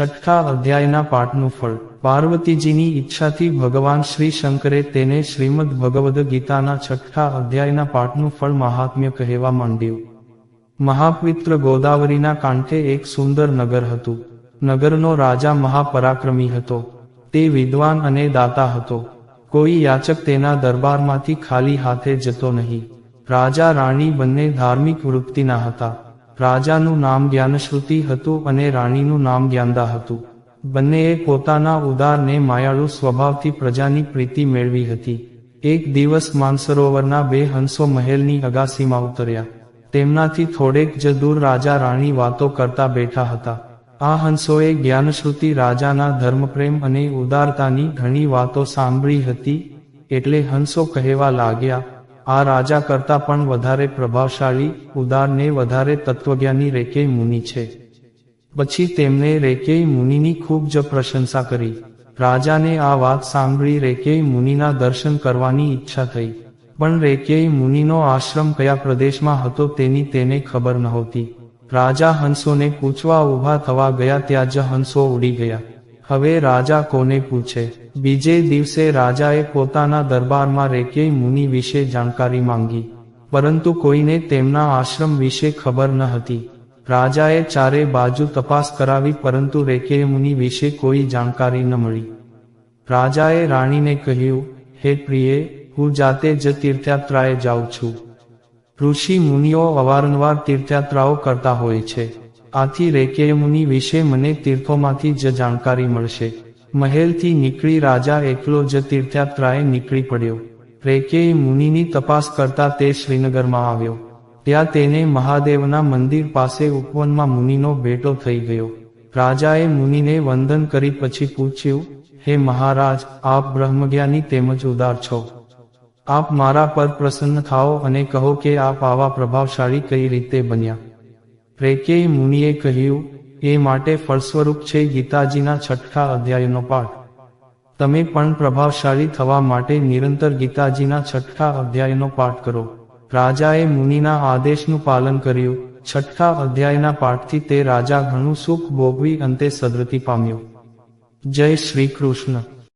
છઠ્ઠા અધ્યાયના પાઠનું ફળ. પાર્વતીજીની ઈચ્છાથી ભગવાન શ્રી શંકરે તેને શ્રીમદ ભગવદ ગીતાના છઠ્ઠા અધ્યાયના પાઠનું ફળ મહાત્મ્ય કહેવા માંડ્યું. મહાપવિત્ર ગોદાવરીના કાંઠે એક સુંદર નગર હતું. નગરનો રાજા મહાપરાક્રમી હતો. તે વિદ્વાન અને દાતા હતો. કોઈ યાચક તેના દરબારમાંથી ખાલી હાથે જતો નહીં. રાજા રાણી બંને ધાર્મિક વૃત્તિના હતા. રાજાનું નામ જ્ઞાનશ્રુતિ હતું અને રાણીનું નામ જ્ઞાનદા હતું. બંનેએ પોતાના ઉદાર ને માયાળુ સ્વભાવથી પ્રજાની પ્રીતિ મેળવી હતી. એક દિવસ માનસરોવરના બે હંસો મહેલની અગાસીમાં ઉતર્યા. તેમનાથી થોડેક જ દૂર રાજા રાણી વાતો કરતા બેઠા હતા. આ હંસોએ જ્ઞાનશ્રુતિ રાજાના ધર્મપ્રેમ અને ઉદારતાની ઘણી વાતો સાંભળી હતી, એટલે હંસો કહેવા લાગ્યા આ રાજા કરતા પણ વધારે પ્રભાવશાળી ઉદાર ને વધારે તત્વજ્ઞાની રેકેય મુનિ છે. પછી તેમણે રેકેય મુનિની ખૂબ જ પ્રશંસા કરી. રાજાને આ વાત સાંભળી રેકેય મુનિના દર્શન કરવાની ઈચ્છા થઈ. પણ રેકેય મુનિનો આશ્રમ કયા પ્રદેશમાં હતો તેની તેને ખબર નહોતી. રાજા હંસોને પૂછવા ઊભા થવા ગયા ત્યાં જ હંસો ઉડી ગયા. હવે રાજા કોને પૂછે? બીજે દિવસે રાજાએ પોતાના દરબારમાં રેકેય મુનિ વિશે જાણકારી માંગી. પરંતુ કોઈને તેમના આશ્રમ વિશે ખબર ન હતી. રાજાએ ચારે બાજુ તપાસ કરાવી પરંતુ રેકેય મુનિ વિશે કોઈ જાણકારી ન મળી. રાજાએ રાણીને કહ્યું, હે પ્રિયે, હું જાતે જ તીર્થયાત્રાએ જાઉં છું. ઋષિ મુનિઓ અવારનવાર તીર્થયાત્રાઓ કરતા હોય છે. આથી રેકેય મુનિ વિશે મને તીર્થોમાંથી જ જાણકારી મળશે. મહેલથી નીકળી રાજા એકલો જ તીર્થયાત્રાએ નીકળી પડ્યો. રેકેય મુનિની તપાસ કરતા તે શ્રીનગરમાં આવ્યો. ત્યાં તેને મહાદેવના મંદિર પાસે ઉપવનમાં મુનિનો ભેટો થઈ ગયો. રાજાએ મુનિને વંદન કરી પછી પૂછ્યું, હે મહારાજ, આપ બ્રહ્મજ્ઞાની તેમજ ઉદાર છો. આપ મારા પર પ્રસન્ન થાઓ અને કહો કે આપ આવા પ્રભાવશાળી કઈ રીતે બન્યા? રેકેય મુનિએ કહ્યું, એ માટે ફળસ્વરૂપ છે ગીતાજીના છઠ્ઠા અધ્યાયનો પાઠ. તમે પણ પ્રભાવશાળી થવા માટે નિરંતર ગીતાજીના છઠ્ઠા અધ્યાયનો પાઠ કરો. રાજાએ મુનિના આદેશનું પાલન કર્યું. છઠ્ઠા અધ્યાયના પાઠથી તે રાજા ઘણું સુખ ભોગવી અંતે સદ્રતી પામ્યો. જય શ્રી કૃષ્ણ.